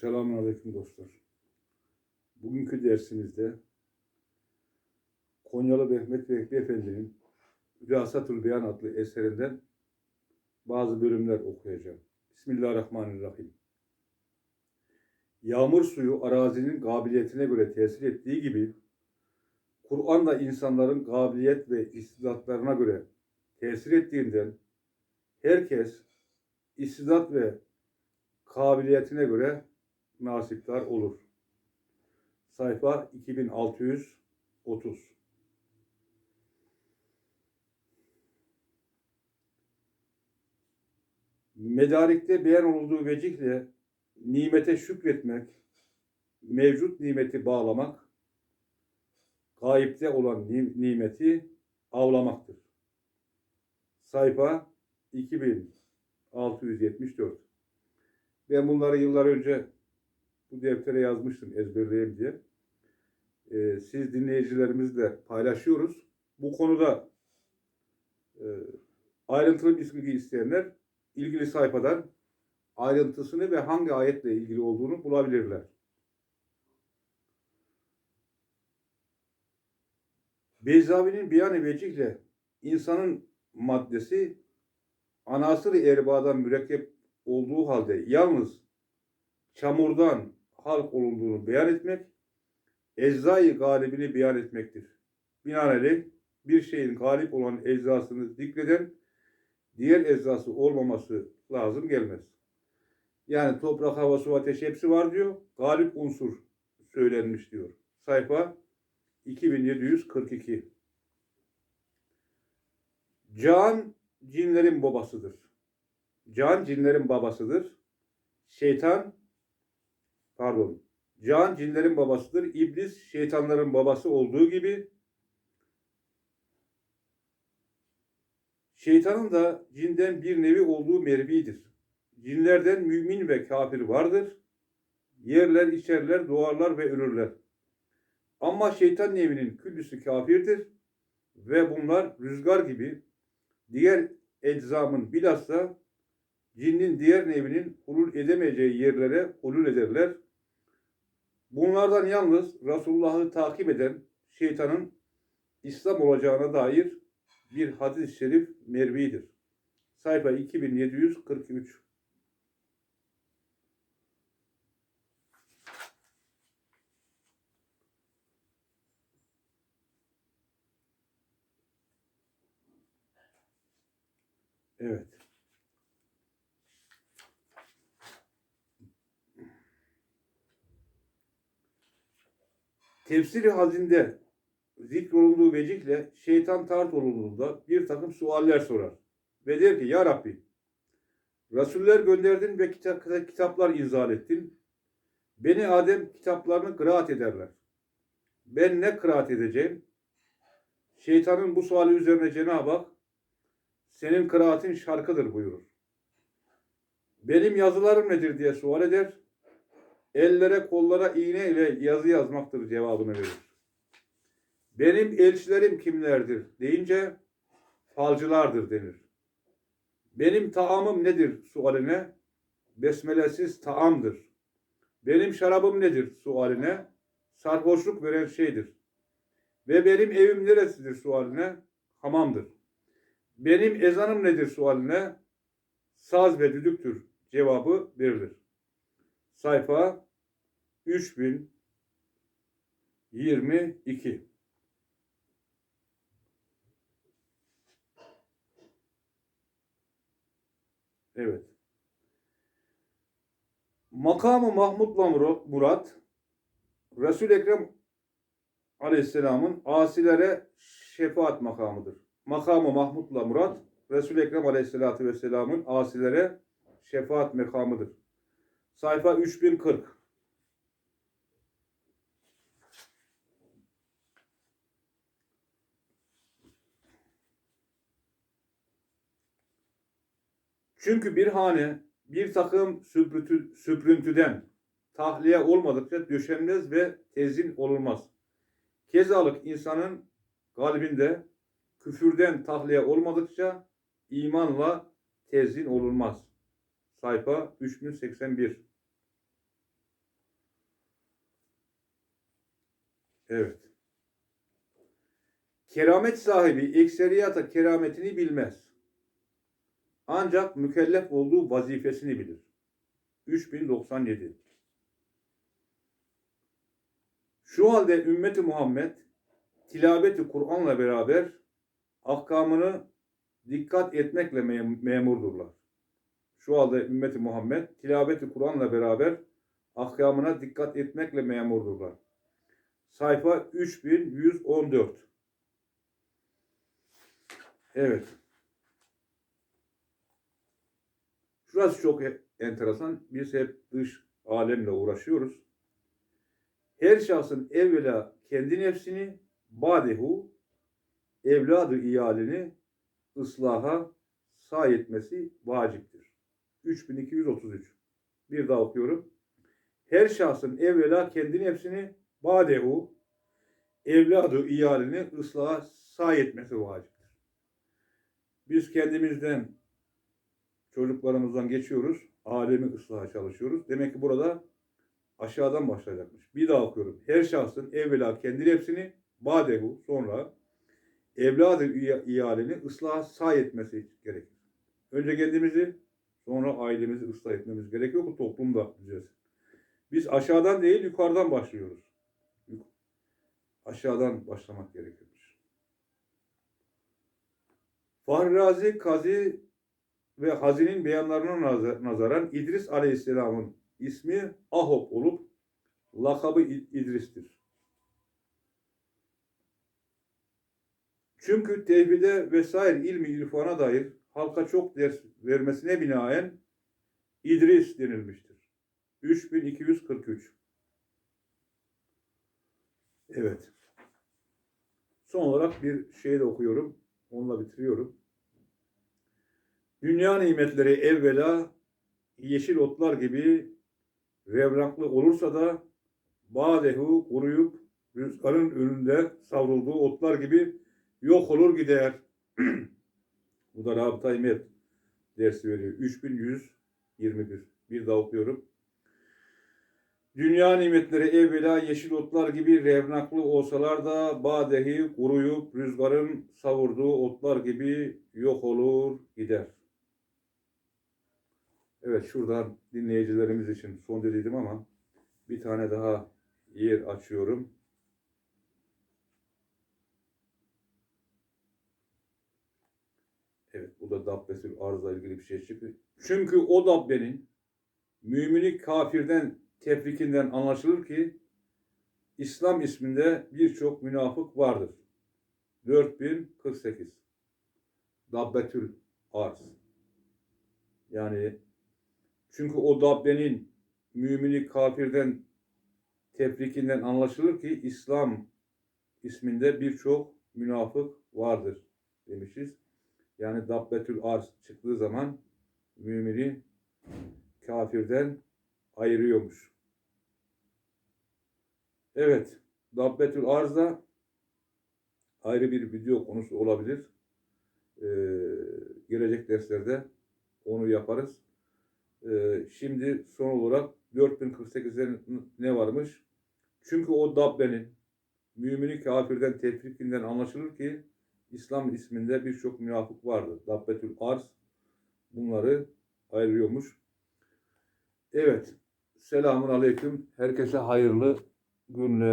Selamünaleyküm dostlar. Bugünkü dersimizde Konyalı Mehmet Vehbi Efendi'nin Rüyasatul Beyan adlı eserinden bazı bölümler okuyacağım. Bismillahirrahmanirrahim. Yağmur suyu arazinin kabiliyetine göre tesir ettiği gibi Kur'an da insanların kabiliyet ve istidatlarına göre tesir ettiğinden herkes istidat ve kabiliyetine göre nasiptar olur. Sayfa 2630. Medarikte beyan olduğu vecihle nimete şükretmek, mevcut nimeti bağlamak, gayipte olan ni- nimeti avlamaktır. Sayfa 2674. Ben bunları yıllar önce bu deftere yazmıştım ezberleyeyim diye. Ee, siz dinleyicilerimizle paylaşıyoruz. Bu konuda e, ayrıntılı bilgi isteyenler ilgili sayfadan ayrıntısını ve hangi ayetle ilgili olduğunu bulabilirler. Beyzavi'nin beyan-ı vecihle insanın maddesi anasır-ı erbadan mürekkep olduğu halde yalnız çamurdan halk olunduğunu beyan etmek, eczayı galibini beyan etmektir. Binaenaleyh bir şeyin galip olan eczasını zikreden diğer eczası olmaması lazım gelmez. Yani toprak, hava, su, ateş hepsi var diyor. Galip unsur söylenmiş diyor. Sayfa 2742. Can cinlerin babasıdır. Can cinlerin babasıdır. Şeytan pardon. Can cinlerin babasıdır. İblis şeytanların babası olduğu gibi şeytanın da cinden bir nevi olduğu mervidir. Cinlerden mümin ve kafir vardır. Yerler, içerler, doğarlar ve ölürler. Ama şeytan nevinin küllüsü kafirdir ve bunlar rüzgar gibi diğer eczamın bilhassa cinnin diğer nevinin hulul edemeyeceği yerlere hulul ederler. Bunlardan yalnız Resulullah'ı takip eden şeytanın İslam olacağına dair bir hadis-i şerif mervidir. Sayfa 2743. Evet. Tefsiri hazinde zikrolunduğu vecihle şeytan tart olunduğunda bir takım sualler sorar. Ve der ki ya Rabbi Resuller gönderdin ve kita- kitaplar inzal ettin. Beni Adem kitaplarını kıraat ederler. Ben ne kıraat edeceğim? Şeytanın bu suali üzerine Cenab-ı Hak senin kıraatin şarkıdır buyurur. Benim yazılarım nedir diye sual eder. Ellere kollara iğne ile yazı yazmaktır cevabını verir. Benim elçilerim kimlerdir deyince falcılardır denir. Benim taamım nedir sualine? Besmelesiz taamdır. Benim şarabım nedir sualine? Sarhoşluk veren şeydir. Ve benim evim neresidir sualine? Hamamdır. Benim ezanım nedir sualine? Saz ve düdüktür cevabı verilir. Sayfa 3022. Evet. Makamı Mahmud'la Mur- Murat Resul Ekrem Aleyhisselam'ın asilere şefaat makamıdır. Makamı Mahmud'la Murat Resul Ekrem Aleyhisselatü Vesselam'ın asilere şefaat makamıdır. Sayfa 3040. Çünkü bir hane bir takım süprütü, süprüntüden tahliye olmadıkça döşenmez ve tezin olunmaz. Kezalık insanın kalbinde küfürden tahliye olmadıkça imanla tezin olunmaz. Sayfa 3081 Evet. Keramet sahibi ekseriyata kerametini bilmez. Ancak mükellef olduğu vazifesini bilir. 3097 Şu halde ümmeti Muhammed tilaveti Kur'an'la beraber ahkamını dikkat etmekle mem- memurdurlar. Şu halde ümmeti Muhammed tilaveti Kur'an'la beraber ahkamına dikkat etmekle memurdurlar. Sayfa 3114. Evet. Şurası çok e- enteresan. Biz hep dış alemle uğraşıyoruz. Her şahsın evvela kendi nefsini, badehu, evladı iyalini ıslaha say etmesi vaciptir. 3233. Bir daha okuyorum. Her şahsın evvela kendi nefsini, badehu, evladı iyalini ıslaha say etmesi vaciptir. Biz kendimizden, çocuklarımızdan geçiyoruz. Alemi ıslaha çalışıyoruz. Demek ki burada aşağıdan başlayacakmış. Bir daha okuyorum. Her şahsın evvela kendi nefsini, badehu, sonra evladı iya- iyalini ıslaha say etmesi gerekir. Önce kendimizi, sonra ailemizi ıslah etmemiz gerekiyor ki toplumda düzelsin. Biz aşağıdan değil yukarıdan başlıyoruz. Aşağıdan başlamak gerekirmiş. Fahri Razi, Kazi ve Hazi'nin beyanlarına naza- nazaran İdris Aleyhisselam'ın ismi Ahop olup lakabı İdris'tir. Çünkü tevhide vesaire ilmi irfana dair halka çok ders vermesine binaen İdris denilmiştir. 3243 Evet. Son olarak bir şey de okuyorum. Onunla bitiriyorum. Dünya nimetleri evvela yeşil otlar gibi revraklı olursa da badehu kuruyup rüzgarın önünde savrulduğu otlar gibi yok olur gider. Bu da Rabıta İmet dersi veriyor. 3121. Bir daha okuyorum. Dünya nimetleri evvela yeşil otlar gibi revnaklı olsalar da badehi kuruyup rüzgarın savurduğu otlar gibi yok olur gider. Evet şuradan dinleyicilerimiz için son dediydim ama bir tane daha yer açıyorum. Evet bu da Dabbesül Arz'la ilgili bir şey çıktı. Çünkü o Dabbe'nin mümini kafirden tefrikinden anlaşılır ki İslam isminde birçok münafık vardır. 4048 Dabbetül Arz yani çünkü o Dabbe'nin mümini kafirden tefrikinden anlaşılır ki İslam isminde birçok münafık vardır demişiz. Yani Dabbetül Arz çıktığı zaman mümini kafirden ayırıyormuş. Evet, Dabbetül Arz da ayrı bir video konusu olabilir. Ee, gelecek derslerde onu yaparız. Ee, şimdi son olarak 4048'de ne varmış? Çünkü o Dabbe'nin mümini kafirden tefrikinden anlaşılır ki İslam isminde birçok münafık vardır. Dabbetül Arz bunları ayırıyormuş. Evet. Selamun Aleyküm. Herkese hayırlı günler.